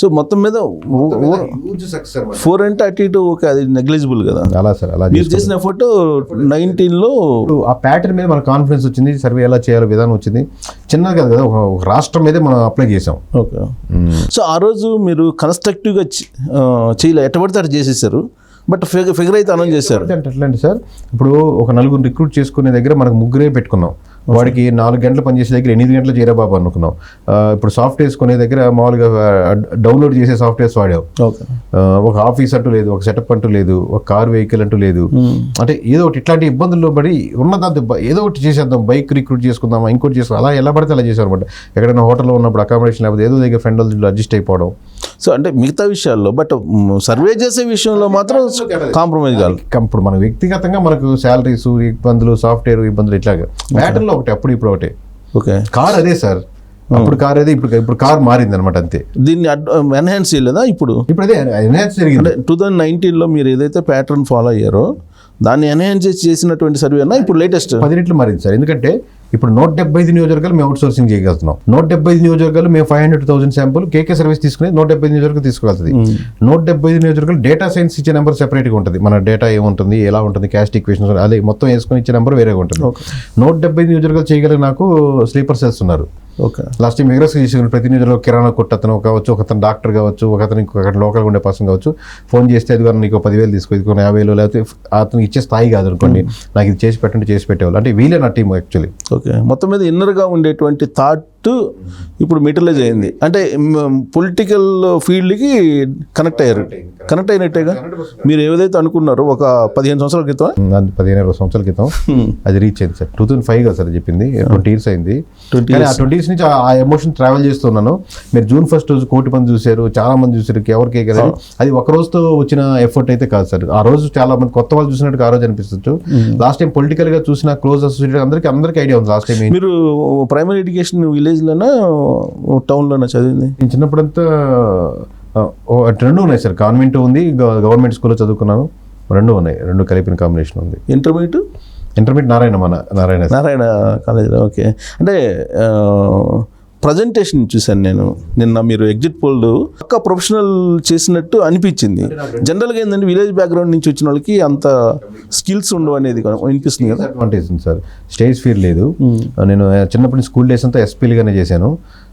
So మొత్తం మీద four అంటే అటు ఇటు ఓకే అది నెగ్లిజిబుల్ కదా. అలా సార్ అలా మీరు చేసిన ఎఫర్ట్ నైన్టీన్లో ఆ ప్యాటర్న్ మీద మన కాన్ఫిడెన్స్ వచ్చింది సర్వే ఎలా చేయాలో విధానం వచ్చింది. చిన్నది కాదు కదా ఒక ఒక రాష్ట్రం మీదే మనం అప్లై చేసాం ఓకే. సో ఆ రోజు మీరు కన్స్ట్రక్టివ్గా చేయలే ఎట్ట పడితే అటు చేసేసారు. బట్ ఫిగర్ ఫిగర్ అయితే అనౌన్స్ చేశారు. అంటే ఎట్లా అంటే సార్. ఇప్పుడు ఒక నలుగురు రిక్రూట్ చేసుకునే దగ్గర మనకు ముగ్గురే పెట్టుకున్నాం. వాడికి నాలుగు గంటలు పనిచేసే దగ్గర ఎనిమిది గంటలు చేరా బాబు అనుకున్నాం. ఇప్పుడు సాఫ్ట్వేర్స్ కొనే దగ్గర మామూలుగా డౌన్లోడ్ చేసే సాఫ్ట్వేర్స్ వాడాం. ఓకే. ఆ, ఒక ఆఫీస్ అంటూ లేదు ఒక సెటప్ అంటూ లేదు ఒక కార్ వెహికల్ అంటూ లేదు. అంటే ఏదో ఒకటి ఇట్లాంటి ఇబ్బందుల్లో పడి ఉన్నదాంతో ఏదో ఒకటి చేసేద్దాం బైక్ రిక్రూట్ చేసుకుందాం ఇంకోటి చేసుకుందాం అలా ఎలా పడితే అలా చేశారు అనమాట. ఎక్కడైనా హోటల్లో ఉన్నప్పుడు అకామిడేషన్ లేకపోతే ఏదో దగ్గర ఫ్రెండ్ అడ్జస్ట్ అయిపోవడం. సో అంటే మిగతా విషయాల్లో బట్ సర్వే చేసే విషయంలో మాత్రం కాంప్రమైజ్ కాదు. ఇప్పుడు మన వ్యక్తిగతంగా మనకు శాలరీస్ ఇబ్బందులు సాఫ్ట్వేర్ ఇబ్బందులు ఇట్లాగా. మ్యాటర్లో ఒకటి అప్పుడు ఇప్పుడు ఒకటి. ఓకే. కార్ అదే సార్. అప్పుడు కార్ అదే ఇప్పుడు ఇప్పుడు కార్ మారింది అనమాట అంతే. దీన్ని ఎన్హాన్స్ చేయలేదా ఇప్పుడు? ఇప్పుడు అదే ఎన్హాన్స్ జరిగింది. టూ థౌజండ్ నైన్టీన్లో మీరు ఏదైతే ప్యాటర్న్ ఫాలో అయ్యారో దాన్ని ఎన్హాన్స్ చేసి చేసినటువంటి సర్వే అన్నా ఇప్పుడు లేటెస్ట్ పది రెట్లు మారింది సార్. ఎందుకంటే ఇప్పుడు నూట డెబ్బై ఐదు నియోజకవర్గాలు మేము అవుట్ సోర్సింగ్ చేయగలుగుతున్నాం. నూట డెబ్బై ఐదు నియోజకవర్గాలు మేము five hundred thousand sample KK service తీసుకుని నూట డెబ్బై ఐదు నియోజకవర్గాలు తీసుకువెళ్తుంది. నూట డెబ్బై ఐదు నియోజకవర్గాలు డేటా సైన్స్ ఇచ్చే నెంబర్ సెపరేట్గా ఉంటుంది. మన డేటా ఏముంటుంది ఎలా ఉంటుంది క్యాస్ట్ ఈక్వేషన్స్ అదే మొత్తం వేసుకొని ఇచ్చే నెంబర్ వేరేగా ఉంటుంది. నూట డెబ్బై ఐదు నియోజకవర్గాలు చేయగలిగిన నాకు స్లీపర్ సెల్స్ ఉన్నారు. ఓకే. లాస్ట్ టైం ఎగ్రెస్ తీసుకుని ప్రతి కిరాణా కొట్టు అతను కావచ్చు ఒక అతను డాక్టర్ కావచ్చు ఒక అతను ఇంకొక లోకల్గా ఉండే పర్సన్ కావచ్చు. ఫోన్ చేస్తే అది కానీ నీకు పదివేలు తీసుకో ఇది యాభై వేలు లేకపోతే అతను ఇచ్చే స్థాయి కాదు అనుకోండి. నాకు ఇది చేసి పెట్టండి చేసి పెట్టేవాళ్ళు. అంటే వీలే నా టీం యాక్చువల్లీ ఓకే. మొత్తం మీద ఇన్నర్గా ఉండేటువంటి థాట్ ఇప్పుడు మెటీరియలైజ్ అయింది. అంటే పొలిటికల్ ఫీల్డ్కి కనెక్ట్ అయ్యారు. కనెక్ట్ అయినట్టేగా మీరు ఏదైతే అనుకున్నారో ఒక పదిహేను సంవత్సరాల క్రితం పదిహేను ఇరవై సంవత్సరాల క్రితం. అది రీచ్ అయింది సార్. టూ థౌసండ్ ఫైవ్ కదా సార్ చెప్పింది. ట్వంటీ ఇయర్స్ అయింది. 20 కానీ ఆ ట్వంటీ ఇయర్స్ నుంచి ఆ- ఎమోషన్ ట్రావెల్ చేస్తున్నాను మీరు జూన్ ఫస్ట్ రోజు కోటి మంది చూశారు. చాలా మంది చూశారు. ఎవరికి కదా అది ఒక రోజుతో వచ్చిన ఎఫర్ట్ అయితే కాదు సార్. ఆ రోజు చాలా మంది కొత్త వాళ్ళు చూసినట్టు ఆ రోజు అనిపిస్తుంది లాస్ట్ టైం పొలిటికల్గా చూసిన క్లోజ్ అసోసియేటెడ్ అందరికి అందరికీ ఐడియా ఉంది. లాస్ట్ టైం మీరు ప్రైమరీ ఎడ్యుకేషన్ విలేజ్లోనా టౌన్లోనా చదివింది? నేను చిన్నప్పుడంతా రెండు ఉన్నాయి సార్. కాన్వెంట్ ఉంది గవర్నమెంట్ స్కూల్లో చదువుకున్నాను. రెండు ఉన్నాయి రెండు కలిపిన కాంబినేషన్ ఉంది. ఇంటర్మీడియట్? ఇంటర్మీడియట్ నారాయణ మన నారాయణ నారాయణ కాలేజీలో ఓకే. అంటే ప్రజెంటేషన్ చూశాను నేను. నిన్న మీరు ఎగ్జిట్ పోల్ పక్క ప్రొఫెషనల్ చేసినట్టు అనిపించింది. జనరల్గా ఏంటంటే విలేజ్ బ్యాక్గ్రౌండ్ నుంచి వచ్చిన వాళ్ళకి అంత స్కిల్స్ ఉండవు అనేది వినిపిస్తుంది కదా. అడ్వాంటేజ్ ఉంది సార్. స్టేజ్ ఫీర్ లేదు. నేను చిన్నప్పటి స్కూల్ డేస్ అంతా ఎస్పీలుగానే చేశాను.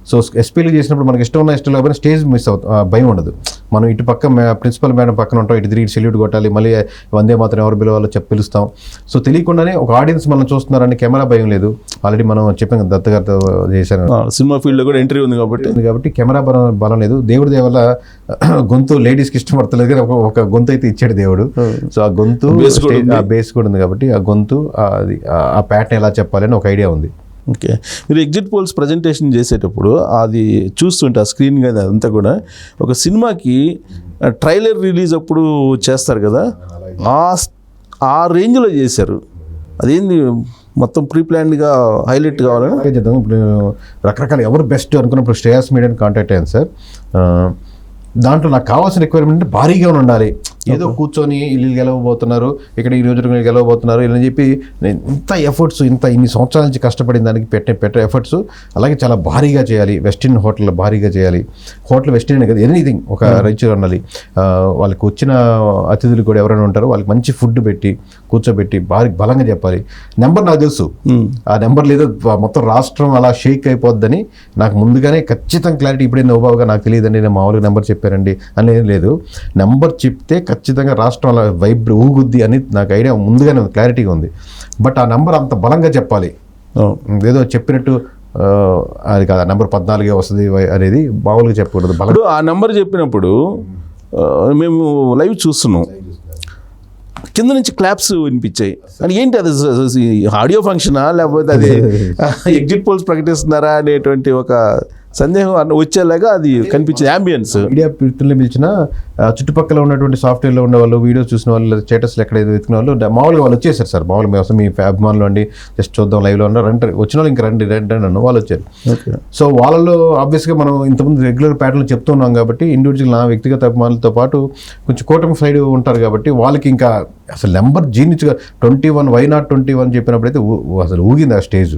సో ఎస్పీలు చేసినప్పుడు మనకి ఇష్టం ఉన్న ఇష్టం లేకపోయినా స్టేజ్ మిస్ అవుతుంది భయం ఉండదు. మనం ఇటు పక్క ప్రిన్సిపల్ మేడం పక్కన ఉంటాం ఇటు తిరిగి సెల్యూట్ కొట్టాలి మళ్ళీ వందే మాత్రం ఎవరు పిలవాలో చెప్పి పిలుస్తాం. సో తెలియకుండానే ఒక ఆడియన్స్ మనం చూస్తున్నారని కెమెరా భయం లేదు. ఆల్రెడీ మనం చెప్పాం కదా దత్త గారితో చేశాను సినిమా ఫీల్డ్లో కూడా ఎంట్రీ ఉంది కాబట్టి. ఉంది కాబట్టి కెమెరా బలం బలం లేదు. దేవుడి వల్ల గొంతు లేడీస్కి ఇష్టపడతలేదు కానీ ఒక- ఒక గొంతు అయితే ఇచ్చాడు దేవుడు. సో ఆ గొంతు ఆ బేస్ కూడా ఉంది కాబట్టి ఆ గొంతు ఆ అది ఆ- ఆ ప్యాటర్న్ ఎలా చెప్పాలని ఒక ఐడియా ఉంది. ఓకే. మీరు ఎగ్జిట్ పోల్స్ ప్రజెంటేషన్ చేసేటప్పుడు అది చూస్తుంటే ఆ స్క్రీన్ కానీ అదంతా కూడా ఒక సినిమాకి ట్రైలర్ రిలీజ్ అప్పుడు చేస్తారు కదా ఆ ఆ రేంజ్లో చేశారు. అదేంది మొత్తం ప్రీ ప్లాన్డ్గా హైలైట్ కావాలని? చేద్దాం. ఇప్పుడు రకరకాల ఎవరు బెస్ట్ అనుకున్నప్పుడు శ్రేయాస్ మీడియాని కాంటాక్ట్ అయ్యాను సార్. దాంట్లో నాకు కావాల్సిన రిక్వైర్మెంట్ అంటే భారీగా ఉండాలి. ఏదో కూర్చొని ఇల్లు గెలవబోతున్నారు ఇక్కడ ఈ రోజు గెలవబోతున్నారు ఇలా అని చెప్పి నేను ఇంత ఎఫర్ట్స్ ఇంత ఇన్ని సంవత్సరాల నుంచి కష్టపడిన దానికి పెట్టే పెట్టే ఎఫర్ట్స్ అలాగే చాలా భారీగా చేయాలి. వెస్టిన్ హోటల్ భారీగా చేయాలి. హోటల్ వెస్టిన్ కదా ఎనీథింగ్ ఒక రిచ్గా ఉండాలి ఆ, వాళ్ళకి వచ్చిన అతిథులు కూడా ఎవరైనా ఉంటారో వాళ్ళకి మంచి ఫుడ్ పెట్టి కూర్చోబెట్టి భారీ బలంగా చెప్పాలి. నెంబర్ నాకు తెలుసు. ఆ నెంబర్ లేదు మొత్తం రాష్ట్రం అలా షేక్ అయిపోద్దని నాకు ముందుగానే ఖచ్చితంగా క్లారిటీ ఇప్పుడే నోబాబుగా నాకు తెలియదండి. నేను మామూలుగా నెంబర్ చెప్పారండి అనేది లేదు. నెంబర్ చెప్తే ఖచ్చితంగా రాష్ట్రం అలా వైబ్ర ఊగుద్ది అని నాకు ఐడియా ముందుగానే క్లారిటీగా ఉంది. బట్ ఆ నెంబర్ అంత బలంగా చెప్పాలి. ఏదో చెప్పినట్టు ఆ, అది కాదు నెంబర్ పద్నాలుగే వస్తుంది అనేది మామూలుగా చెప్పకూడదు బలం. ఆ నెంబర్ చెప్పినప్పుడు ఆ, మేము లైవ్ చూస్తున్నాం. కింద నుంచి క్లాప్స్ వినిపించాయి. అని ఏంటి అది ఆడియో ఫంక్షనా లేకపోతే అది ఎగ్జిట్ పోల్స్ ప్రకటిస్తున్నారా అనేటువంటి ఒక సందేహం అన్న- వచ్చేలాగా అది కనిపించింది అంబియన్స్ మీడియా పిలుపుల్ని పిలిచిన చుట్టుపక్కల ఉన్నటువంటి సాఫ్ట్వేర్లో ఉండే వాళ్ళు వీడియోస్ చూసిన వాళ్ళు స్టేటస్లు ఎక్కడ ఏదో వెతికిన వాళ్ళు మామూలుగా వాళ్ళు వచ్చేసారు సార్. మామూలుగా మేము అసలు మీ అభిమానులు అండి జస్ట్ చూద్దాం లైవ్లో ఉన్నారు రండి వచ్చిన వాళ్ళు ఇంకా రండి రండి అన్నాను వాళ్ళు వచ్చారు. ఓకే. సో వాళ్ళలో ఆబ్వియస్గా మనం ఇంతకుముందు రెగ్యులర్ ప్యాటర్న్లు చెప్తున్నాం కాబట్టి ఇండివిజువల్ నా వ్యక్తిగత అభిమానులతో పాటు కొంచెం కూటమి సైడ్ ఉంటారు కాబట్టి వాళ్ళకి ఇంకా అసలు number జీనిచ్గా twenty one why not twenty one చెప్పినప్పుడు అయితే అసలు ఊగింది ఆ స్టేజ్.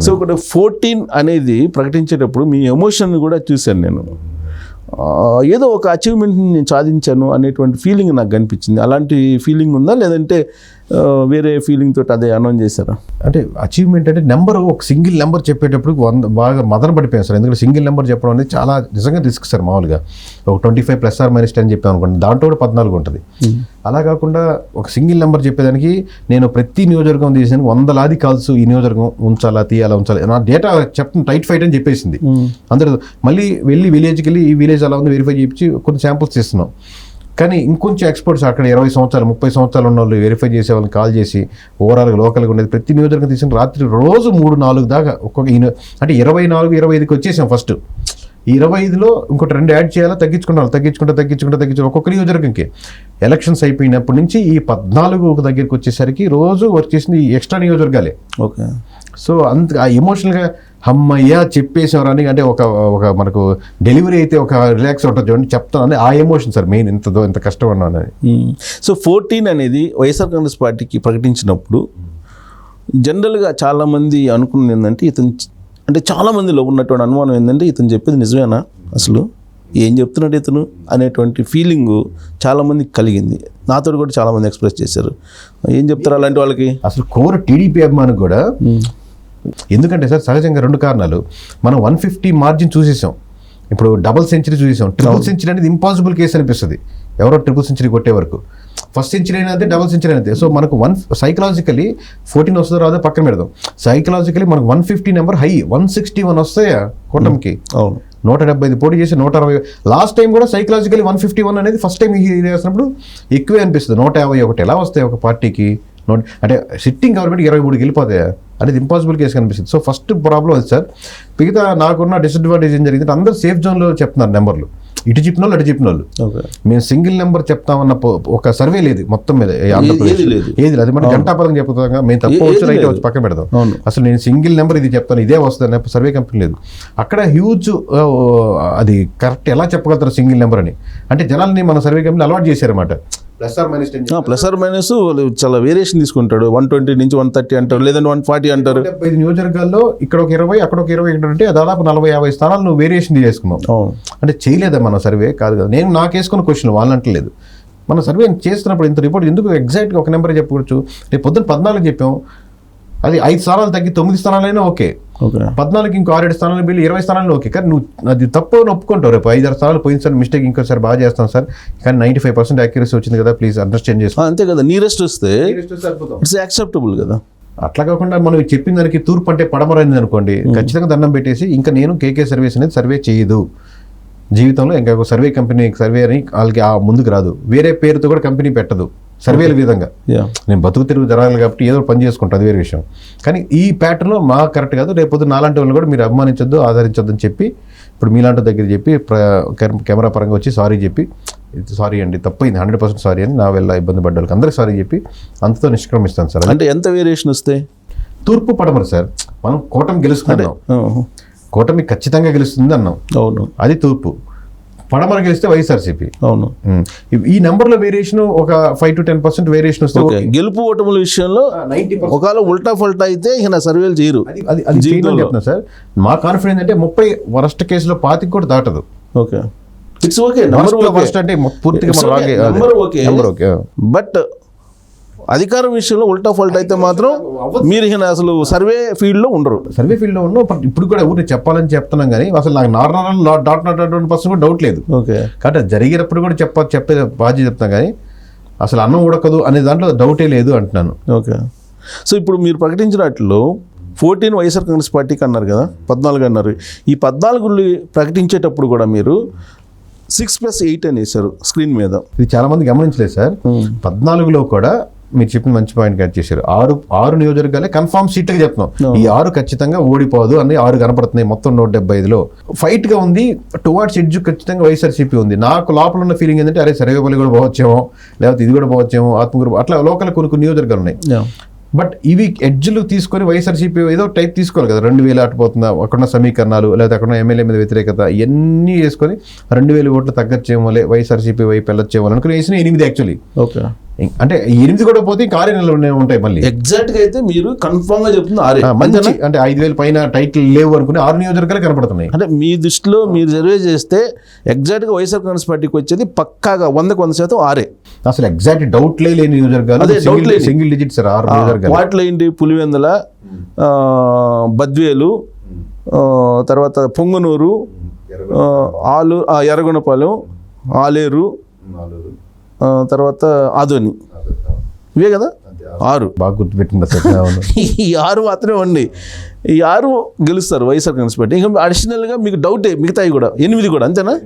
సో ఇక్కడ ఫోర్టీన్ అనేది ప్రకటించేటప్పుడు మీ ఎమోషన్ కూడా చూశాను నేను. ఏదో ఒక అచీవ్మెంట్ని నేను సాధించాను అనేటువంటి ఫీలింగ్ నాకు కనిపించింది. అలాంటి ఫీలింగ్ ఉందా? లేదంటే వేరే ఫీలింగ్ తోటి అదే అనౌన్స్ చేశారా? అంటే అచీవ్మెంట్ అంటే నెంబర్ ఒక సింగిల్ నెంబర్ చెప్పేటప్పుడు వంద బాగా మదన పడిపోయాను సార్. ఎందుకంటే సింగిల్ నెంబర్ చెప్పడం అనేది చాలా నిజంగా రిస్క్ సార్ మామూలుగా. ఒక twenty five plus or minus ten చెప్పాను అనుకోండి దాంట్లో కూడా పద్నాలుగు ఉంటుంది. అలా కాకుండా ఒక సింగిల్ నెంబర్ చెప్పేదానికి నేను ప్రతి నియోజకవర్గం తీసాను వందలాది కాల్స్ ఈ నియోజకవర్గం ఉంచాలా తీయాలా ఉంచాలి నా డేటా చెప్తాను టైట్ ఫైట్ అని చెప్పేసింది. అందరూ మళ్ళీ వెళ్ళి విలేజ్కి వెళ్ళి ఈ విలేజ్ అలా ఉంది వెరిఫై చేయించి కొన్ని శాంపుల్స్ తీస్తున్నాం కానీ ఇంకొంచెం ఎక్స్పర్ట్స్ అక్కడ ఇరవై సంవత్సరాలు ముప్పై సంవత్సరాలు ఉన్న వాళ్ళు వెరిఫై చేసే వాళ్ళని కాల్ చేసి ఓవరాల్గా లోకల్గా ఉండేది. ప్రతి నియోజకవర్గం తీసుకుని రాత్రి రోజు మూడు నాలుగు దాకా ఒక్కొక్క అంటే ఇరవై నాలుగు ఇరవై ఐదుకి వచ్చేసాం ఫస్ట్ ఈ ఇరవై ఐదులో ఇంకోటి రెండు యాడ్ చేయాలా? తగ్గించుకుంటాం. తగ్గించుకుంటా తగ్గించుకుంటా తగ్గించుకుంటా. ఒక్కొక్క నియోజకవర్గంకి ఎలక్షన్స్ అయిపోయినప్పటి నుంచి ఈ పద్నాలుగు దగ్గరికి వచ్చేసరికి రోజు వర్క్ చేసింది ఎక్స్ట్రా నియోజకవర్గాలే. ఓకే. సో అంత ఆ ఎమోషనల్గా అమ్మయ్యా చెప్పేసేవారని అంటే ఒక ఒక మనకు డెలివరీ అయితే ఒక రిలాక్స్ ఉంటుంది చూడండి చెప్తాను. అని ఆ ఎమోషన్ సార్ మెయిన్ ఇంత ఇంత కష్టం అన్నాను సో ఫోర్టీన్ అనేది వైఎస్ఆర్ కాంగ్రెస్ పార్టీకి ప్రకటించినప్పుడు జనరల్గా చాలామంది అనుకున్నది ఏంటంటే ఇతను అంటే చాలామందిలో ఉన్నటువంటి అనుమానం ఏంటంటే ఇతను చెప్పేది నిజమేనా? అసలు ఏం చెప్తున్నాడు ఇతను అనేటువంటి ఫీలింగ్ చాలామందికి కలిగింది. నాతో కూడా చాలామంది ఎక్స్ప్రెస్ చేశారు. ఏం చెప్తారు అలాంటి వాళ్ళకి? అసలు కోర్ టీడీపీ అభిమానికి కూడా ఎందుకంటే సార్ సహజంగా రెండు కారణాలు. మనం వన్ ఫిఫ్టీ మార్జిన్ చూసేసాం. ఇప్పుడు డబుల్ సెంచరీ చూసేసాం. ట్రిపుల్ సెంచరీ అనేది ఇంపాసిబుల్ కేసు అనిపిస్తుంది. ఎవరో ట్రిపుల్ సెంచరీ కొట్టే వరకు. ఫస్ట్ సెంచరీ అయినా అంతే డబుల్ సెంచరీ అయితే సో మనకు వన్ సైకలాజికలీ ఫోర్టీన్ వస్తుందో రాదో పక్కన పెడదాం సైకలాజికలీ మనకు one fifty number high one sixty one వస్తాయా కూటమికి అవును నూట డెబ్బై ఐదు పోటీ చేసి నూట అరవై లాస్ట్ టైం కూడా సైకలాజికలీ వన్ ఫిఫ్టీ వన్ అనేది ఫస్ట్ టైం చేసినప్పుడు ఎక్కువే అనిపిస్తుంది నూట యాభై ఒకటి ఎలా వస్తాయి ఒక పార్టీకి నూట అంటే సిట్టింగ్ గవర్నమెంట్ ఇరవై మూడుకి వెళ్ళిపోతాయా అనేది ఇంపాసిబుల్ కేసు కనిపిస్తుంది. సో ఫస్ట్ ప్రాబ్లం అది సార్. మిగతా నాకున్న డిసడ్వాంటేజ్ ఏం జరిగింది అందరూ సేఫ్ జోన్లో చెప్తున్నారు నెంబర్లు. ఇటు చెప్పిన వాళ్ళు అటు చెప్పిన వాళ్ళు మేము సింగిల్ నెంబర్ చెప్తామన్న ఒక సర్వే లేదు మొత్తం మీద ఏది లేదు. అది మనం గంటాపదం చెప్తాం మేము తప్పు వచ్చు రైట్. వచ్చి పక్కన అవును. అసలు నేను సింగిల్ నెంబర్ ఇది చెప్తాను ఇదే వస్తుంది సర్వే కంపెనీ లేదు. అక్కడ హ్యూజ్ అది కరెక్ట్ ఎలా చెప్పగలుగుతారు సింగిల్ నెంబర్ అని? అంటే జనాల్ని మన సర్వే కంపెనీ అలవాటు చేశారన్నమాట. ప్లస్ ఆర్ మైనస్ చాలా వేరియేషన్ తీసుకుంటాడు. వన్ ట్వంటీ నుంచి వన్ థర్టీ అంటారు లేదంటే వన్ ఫార్టీ అంటారు. ఐదు నియోజకవర్గాల్లో ఇక్కడ ఒక ఇరవై అక్కడ ఒక ఇరవై అంటే దాదాపు నలభై యాభై స్థానాలు నువ్వు వేరియేషన్ చేసుకున్నావు. అంటే చేయలేదా మన సర్వే? కాదు కదా. నేను నాకు వేసుకున్న క్వశ్చన్ వాళ్ళు అంటలేదు. మన సర్వే చేస్తున్నప్పుడు ఇంత రిపోర్ట్ ఎందుకు ఎగ్జాక్ట్గా ఒక నెంబర్ చెప్పవచ్చు రేపు పొద్దున్న పద్నాలుగు చెప్పాం. అది ఐదు స్థానాలు తగ్గి తొమ్మిది స్థానాలైనా ఓకే. పద్నాలుగు ఇంకో ఆరేడు స్థానాలు వెళ్ళి ఇరవై స్థానాలు ఓకే. కానీ నువ్వు అది తప్పు అని ఒప్పుకుంటావు. రేపు ఐదారు స్థానాలు పోయింది సార్ మిస్టేక్ ఇంకోసారి బాగా చేస్తాను సార్. కానీ నైంటీ ఫైవ్ పర్సెంట్ యాక్యురసీ వచ్చింది కదా ప్లీజ్ అండర్స్టాండ్ చేసుకో. అంతే కదా నీరెస్ట్ వస్తే ఇట్స్ యాక్సెప్టబుల్ కదా. అట్లా కాకుండా మనం చెప్పిన దానికి తూర్పు అంటే పడమరైంది అనుకోండి ఖచ్చితంగా దండం పెట్టేసి ఇంకా నేను కేకే సర్వీస్ అనేది సర్వే చేయదు. జీవితంలో ఇంకా సర్వే కంపెనీ సర్వే అని వాళ్ళకి ఆ ముందుకు రాదు. వేరే పేరుతో కూడా కంపెనీ పెట్టదు. సర్వేల విధంగా. నేను బతుకు తిరుగు జరగాలి కాబట్టి ఏదో పని చేసుకుంటాను అది వేరే విషయం. కానీ ఈ ప్యాటర్న్లో మా కరెక్ట్ కాదు రేపు నాలాంటి వాళ్ళు కూడా మీరు అభిమానించొద్దు ఆదరించొద్దు అని చెప్పి ఇప్పుడు మీలాంటి దగ్గర చెప్పి కెమెరా పరంగా వచ్చి సారీ చెప్పి సారీ అండి తప్పైంది హండ్రెడ్ పర్సెంట్ సారీ అని నా వల్ల ఇబ్బంది పడ్డ వాళ్ళకి అందరికీ సారీ చెప్పి అంతతో నిష్క్రమిస్తాను సార్. అంటే ఎంత వేరియేషన్ వస్తాయి తూర్పు పడమరు సార్. మనం కూటమి గెలుచుకున్నాం ఆహా. కూటమి ఖచ్చితంగా గెలుస్తుంది అన్నాం అవును. అది తూర్పు. పడమర గెలిస్తే వైఎస్ఆర్సీపీ. అవును. ఈ నెంబర్లో వేరియేషన్ ఒక five to ten percent variation వస్తే ఓకే. గెలుపు ఓటముల విషయంలో నైన్టీ ఒకవేళ ఉల్టా ఫల్టా అయితే ఇక నా సర్వేలు చేయరు. అది అది చెప్తున్నా సార్. మా కాన్ఫిడెన్స్ అంటే ముప్పై వరస్ట్ కేసులో పాతికి కూడా దాటదు. ఓకే. ఇట్స్ ఓకే నెంబర్ అంటే పూర్తిగా ఓకే బట్ అధికారం విషయంలో ఉల్టా ఫల్ట్ అయితే మాత్రం మీరు అసలు సర్వే ఫీల్డ్లో ఉండరు. సర్వే ఫీల్డ్లో ఉన్నాం బట్ ఇప్పుడు కూడా ఊరిని చెప్పాలని చెప్తున్నాం కానీ అసలు నాకు normal dot not twenty percent కూడా డౌట్ లేదు. ఓకే. కాబట్టి అది జరిగినప్పుడు కూడా చెప్ప చెప్పే బాధ్యత చెప్తాం కానీ అసలు అన్నం ఉడకదు అనే దాంట్లో డౌటే లేదు అంటున్నాను. ఓకే. సో ఇప్పుడు మీరు ప్రకటించినట్లు ఫోర్టీన్ వైఎస్ఆర్ కాంగ్రెస్ పార్టీకి అన్నారు కదా పద్నాలుగు అన్నారు. ఈ పద్నాలుగు ప్రకటించేటప్పుడు కూడా మీరు సిక్స్ ప్లస్ ఎయిట్ అని వేశారు స్క్రీన్ మీద. ఇది చాలా మంది గమనించలేదు సార్. పద్నాలుగులో కూడా మీరు చెప్పిన మంచి పాయింట్ కట్ చేశారు. ఆరు ఆరు నియోజకవర్గాలే కన్ఫామ్ సీట్గా చెప్తున్నాం. ఈ ఆరు ఖచ్చితంగా ఓడిపోదు అని ఆరు కనపడుతున్నాయి మొత్తం నూట డెబ్బై ఐదులో. ఫైట్గా ఉంది టువార్డ్స్ ఎడ్జ్ ఖచ్చితంగా వైఎస్ఆర్సీపీ ఉంది. నాకు లోపల ఉన్న ఫీలింగ్ ఏంటంటే అరే సర్వేపల్లి కూడా పోవచ్చేమో లేకపోతే ఇది కూడా పోవచ్చేమో ఆత్మగురు అట్లా లోకల్ కొన్ని కొన్ని నియోజకవర్గాలు ఉన్నాయి. బట్ ఇవి ఎడ్జ్లు తీసుకొని వైఎస్ఆర్సీపీ ఏదో టైప్ తీసుకోవాలి కదా. రెండు వేలు అటుపోతుందా అక్కడున్న సమీకరణాలు లేదా అక్కడ ఎమ్మెల్యే మీద వ్యతిరేకత ఇవన్నీ వేసుకొని రెండు వేలు ఓట్లు తగ్గచ్చేమో లే వైఎస్ఆర్సీపీ వైపు వెళ్ళొచ్చేమో అనుకుని వేసిన ఎనిమిది యాక్చువల్లీ ఓకే అంటే ఎనిమిది కూడా పోతే ఇంకా ఆరే నెలలు ఉంటాయి మళ్ళీ. ఎగ్జాక్ట్గా అయితే మీరు కన్ఫామ్గా చెప్తుంది ఆరే. మంచి అంటే ఐదు వేల పైన టైటిల్ లేవు అనుకుని ఆరు నియోజకవర్గాలు కనపడుతున్నాయి. అంటే మీ దృష్టిలో మీరు సర్వే చేస్తే ఎగ్జాక్ట్గా వైఎస్ఆర్ కాంగ్రెస్ పార్టీకి వచ్చేది పక్కాగా వందకు వంద శాతం ఆరే. అసలు ఎగ్జాక్ట్ డౌట్లే లేని నియోజకవర్గాలు. సింగిల్ డిజిట్ సార్ ఆరు నియోజకవర్గాలు. వాటిలో ఏంటి? పులివెందల బద్వేలు తర్వాత పొంగనూరు ఆలు ఎర్రగొండపాలెం ఆలేరు. తర్వాత ఆదోని. ఇవే కదా? ఆరు. బాగా అవును. ఈ ఆరు మాత్రమే ఉండి ఈ ఆరు గెలుస్తారు వైఎస్ఆర్ కాంగ్రెస్ పార్టీ. ఇంకా అడిషనల్గా మీకు డౌటే మిగతాయి కూడా. ఎనిమిది కూడా అంతేనా?